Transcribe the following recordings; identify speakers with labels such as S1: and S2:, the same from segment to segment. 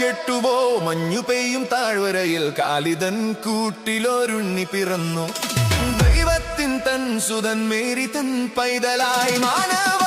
S1: കേട്ടുവോ? മഞ്ഞു പെയ്യും താഴ്വരയിൽ കാലിതൻ കൂട്ടിലൊരുണ്ണി പിറന്നു. ദൈവത്തിൻ തൻ സുതൻ മേരി തൻ പൈതലായി മാനവ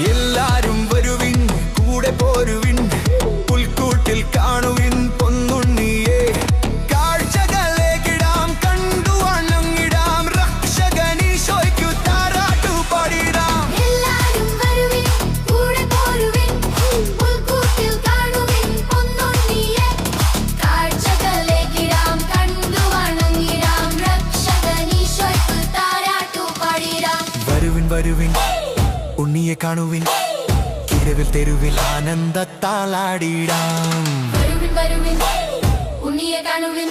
S1: എല്ലാരും വരുവിൻ കൂടെ പോരുവിൻ പുൽക്കൂട്ടിൽ കാണുവിൻ പൊന്നുണ്ണിയെ. കാഴ്ചകളേകിടാം കണ്ടു വണങ്ങിടാം രക്ഷകനീശോയ്ക്കു താരാട്ടു പാടിടാം.
S2: എല്ലാരും വരുവിൻ കൂടെ പോരുവിൻ പുൽക്കൂട്ടിൽ കാണുവിൻ പൊന്നുണ്ണിയെ. കാഴ്ചകളേകിടാം കണ്ടു വണങ്ങിടാം രക്ഷകനീശോയ്ക്ക് താരാട്ടു പാടിടാം.
S1: വരുവിൻ വരുവിൻ ഉണ്ണിയെ കാണുവിൻ. കിരവിൽ തെരുവിൽ ആനന്ദത്താളാടിടാം
S2: വരുവിൻ വരുവിൻ. ഉണ്ണിയെ കാണുവിൻ.